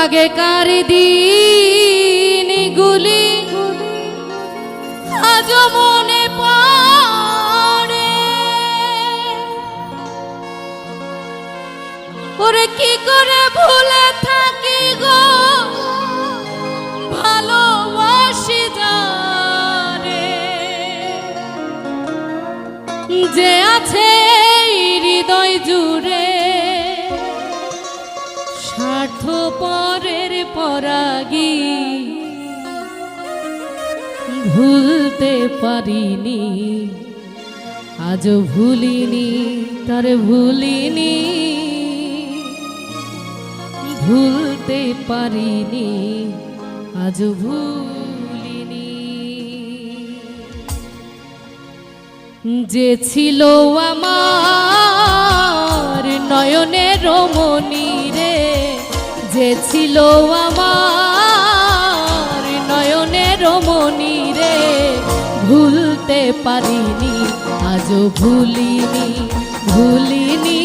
আগেকার দিনগুলি আজ মনে পড়ে। ওরে কি করে ভুলে থাকি গো? ভালোবাসি যারে। যে আছে হৃদয় জুড়ে পরাগী। ভুলতে পারিনি, আজও ভুলিনি, তার ভুলিনি। ভুলতে পারিনি, আজও ভুলিনি। যে ছিল আমার নয়নের মনি রে যে ছিল আমার নয়নের মনি রে, ভুলতে পারিনি, আজও ভুলিনি ভুলিনি,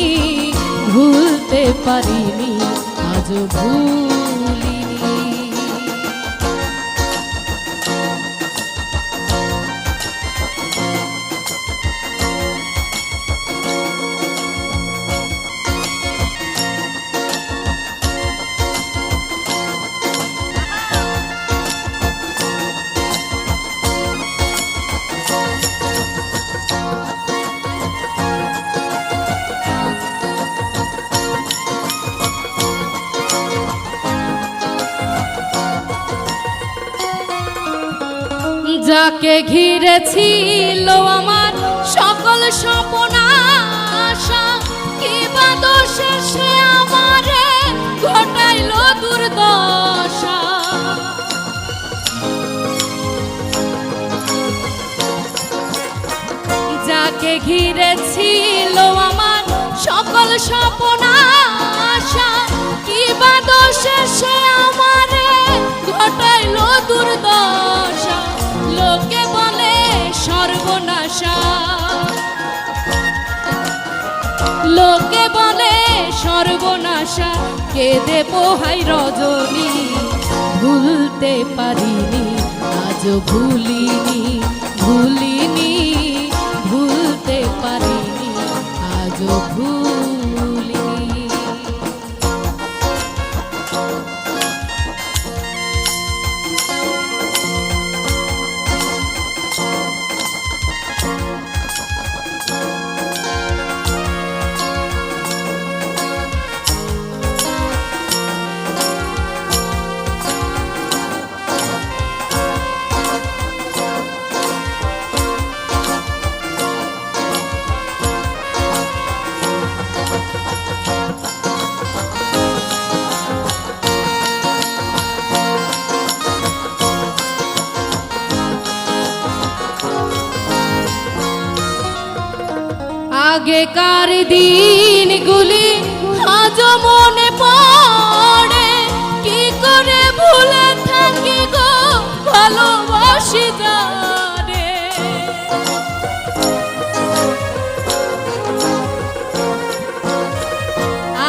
ভুলতে পারিনি, আজও ভুলিনি। যাকে ঘিরে ছিল আমার সকল স্বপ্ন, আশা কি বা দোষে সে আমারে ঘটাইল দুর্দশা। যাকে ঘিরে ছিল আমার সকল স্বপ্ন সর্বনাশা কেঁদে পোহাই রজনী। ভুলতে পারিনি আজ ভুলিনি। আগেকার দিনগুলি আজ মনে পড়ে। কি করে ভুলে থাকি গো ভালোবাসি যারে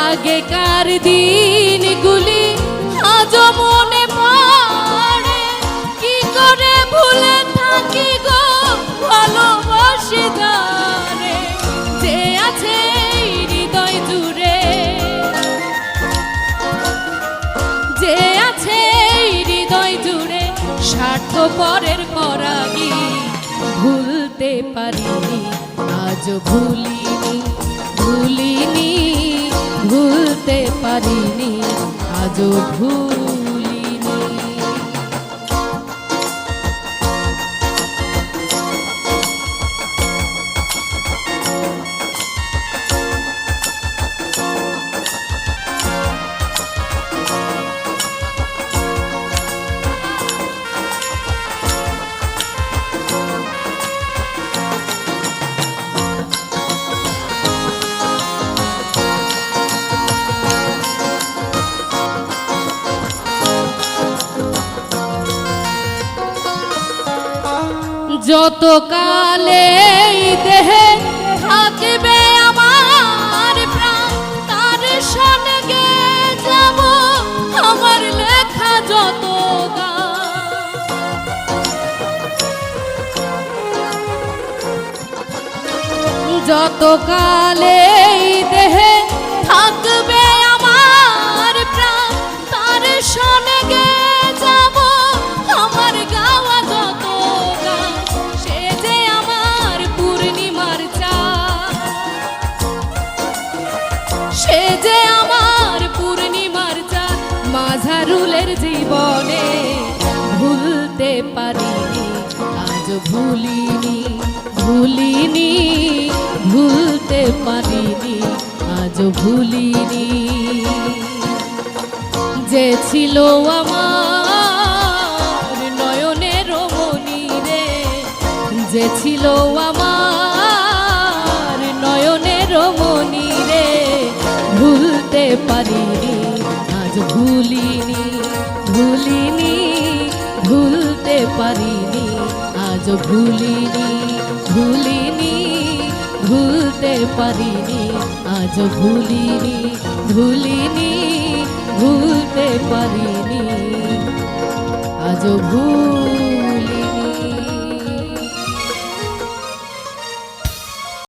আগেকার দিনগুলি স্বার্থ পরের পরাগী। ভুলতে পারিনি আজ ভুলিনি ভুলিনি ভুলতে পারিনি আজ ভুলিনি যত কালে দেহে থাকবে আমার প্রাণ, তার সঙ্গে যাব আমার লেখা যত যত কালে দেহে মাঝারুলের জীবনে ভুলতে পারিনি। আজ ভুলিনি ভুলিনি, ভুলতে পারিনি, আজ ভুলিনি। যে ছিল আমার নয়নের মনি রে যে ছিল আমার ভুলিনি ভুলিনি, ভুলতে পারিনি। আজ ভুলিনি ভুলিনি, ভুলতে পারিনি। আজ ভুলিনি ভুলিনি, ভুলতে পারিনি। আজ ভুল